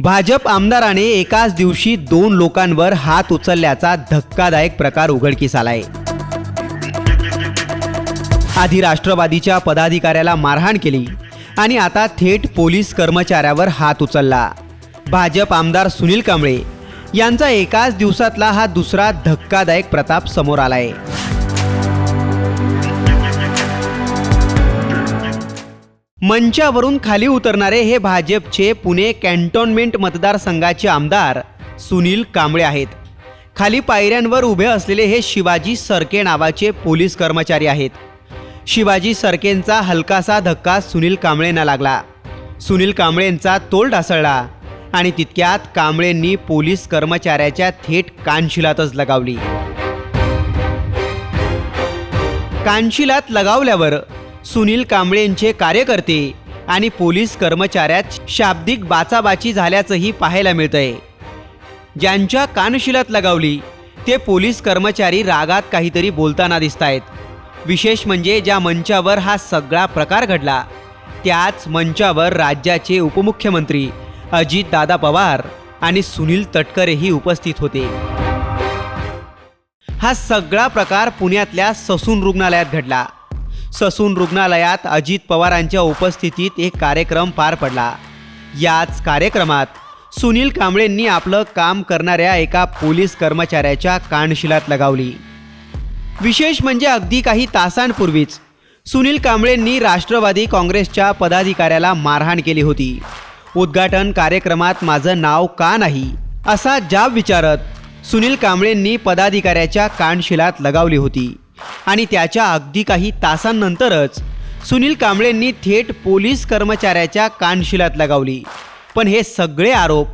भाजप आमदाराने एकाच दिवशी दोन लोकांवर हात उचलल्याचा धक्कादायक प्रकार उघडकीस आलाय. आधी राष्ट्रवादीच्या पदाधिकाऱ्याला मारहाण केली आणि आता थेट पोलीस कर्मचाऱ्यावर हात उचलला. भाजप आमदार सुनील कांबळे यांचा एकाच दिवसातला हा दुसरा धक्कादायक प्रताप समोर आलाय. मंचावरून खाली उतरणारे हे भाजपचे पुणे कॅन्टोन्मेंट मतदारसंघाचे आमदार सुनील कांबळे आहेत. खाली पायऱ्यांवर उभे असलेले हे शिवाजी सरके नावाचे पोलीस कर्मचारी आहेत. शिवाजी सरकेंचा हलकासा धक्का सुनील कांबळेंना लागला. सुनील कांबळेंचा तोल ढासळला आणि तितक्यात कांबळेंनी पोलीस कर्मचाऱ्याच्या थेट कानशिलातच लगावली. कानशिलात लगावल्यावर सुनील कांबळेंचे कार्यकर्ते आणि पोलीस कर्मचाऱ्यात शाब्दिक बाचाबाची झाल्याचंही पाहायला मिळतंय. ज्यांच्या कानशिलात लगावली ते पोलीस कर्मचारी रागात काहीतरी बोलताना दिसत आहेत विशेष म्हणजे ज्या मंचावर हा सगळा प्रकार घडला त्याच मंचावर राज्याचे उपमुख्यमंत्री अजितदादा पवार आणि सुनील तटकरेही उपस्थित होते. हा सगळा प्रकार पुण्यातल्या ससून रुग्णालयात घडला. ससून रुग्णालयात अजित पवारांच्या उपस्थितीत एक कार्यक्रम पार पडला. याच कार्यक्रमात सुनील कांबळेंनी आपलं काम करणाऱ्या एका पोलीस कर्मचाऱ्याच्या कानशिलात लगावली. विशेष म्हणजे अगदी काही तासांपूर्वीच सुनील कांबळेंनी राष्ट्रवादी काँग्रेसच्या पदाधिकाऱ्याला मारहाण केली होती. उद्घाटन कार्यक्रमात माझं नाव का नाही असा जाब विचारत सुनील कांबळेंनी पदाधिकाऱ्याच्या कानशिलात लगावली होती. आणि त्याच्या अगदी काही तासांनंतरच सुनील कांबळेंनी थेट पोलीस कर्मचाऱ्याच्या कानशिलात लगावली. पण हे सगळे आरोप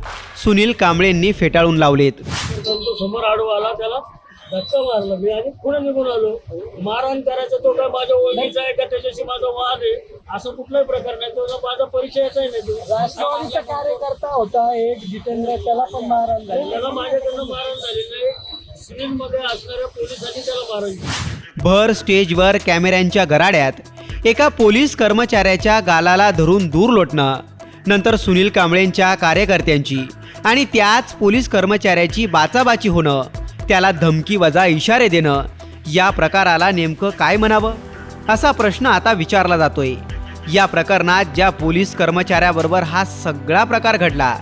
सुनील कांबळेंनी फेटाळून लावलेत. समोर आडू आला त्याला धक्का मारला. मी आणि पुढे निघून आलो. मारहाण करायचा तो काय माझ्या ओळखीचा आहे का? त्याच्याशी माझा वाद आहे. असं कुठलाही प्रकार नाही. तो माझा परिचयच आहे नाही राष्ट्रवादीचा कार्यकर्ता होता एक जितेंद्र त्याला पण मारहाण झाली. त्याला माझ्याकडनं मारहाण झाली नाही. असणाऱ्या पोलिसांनी त्याला मारहाण केली. भर स्टेजवर कॅमेऱ्यांच्या गराड्यात एका पोलीस कर्मचाऱ्याच्या गालाला धरून दूर लोटणं नंतर सुनील कांबळेंच्या कार्यकर्त्यांची आणि त्याच पोलीस कर्मचाऱ्याची बाचाबाची होणं त्याला धमकी वजा इशारे देणं या प्रकाराला नेमकं काय म्हणावं? असा प्रश्न आता विचारला जातोय. या प्रकरणात ज्या पोलीस कर्मचाऱ्याबरोबर हा सगळा प्रकार घडला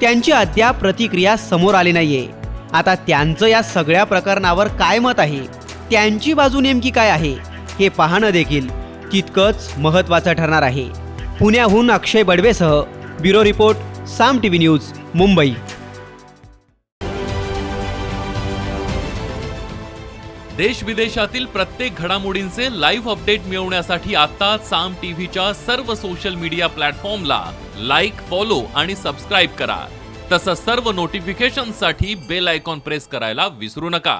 त्यांची अद्याप प्रतिक्रिया समोर आली नाहीये. आता त्यांचं या सगळ्या प्रकरणावर काय मत आहे? त्यांची बाजू नेमकी काय आहे हे पाहणं देखील तितकंच महत्त्वाचं ठरणार आहे. पुण्याहून Akshay बडवेसह bureau report Saam T V news Mumbai. देश विदेशातील प्रत्येक घडामोडींचे लाईव्ह अपडेट मिळवण्यासाठी आता साम टीव्हीच्या सर्व सोशल मीडिया प्लॅटफॉर्मला लाईक फॉलो आणि सबस्क्राईब करा. तसंच सर्व नोटिफिकेशनसाठी बेल आयकॉन प्रेस करायला विसरू नका.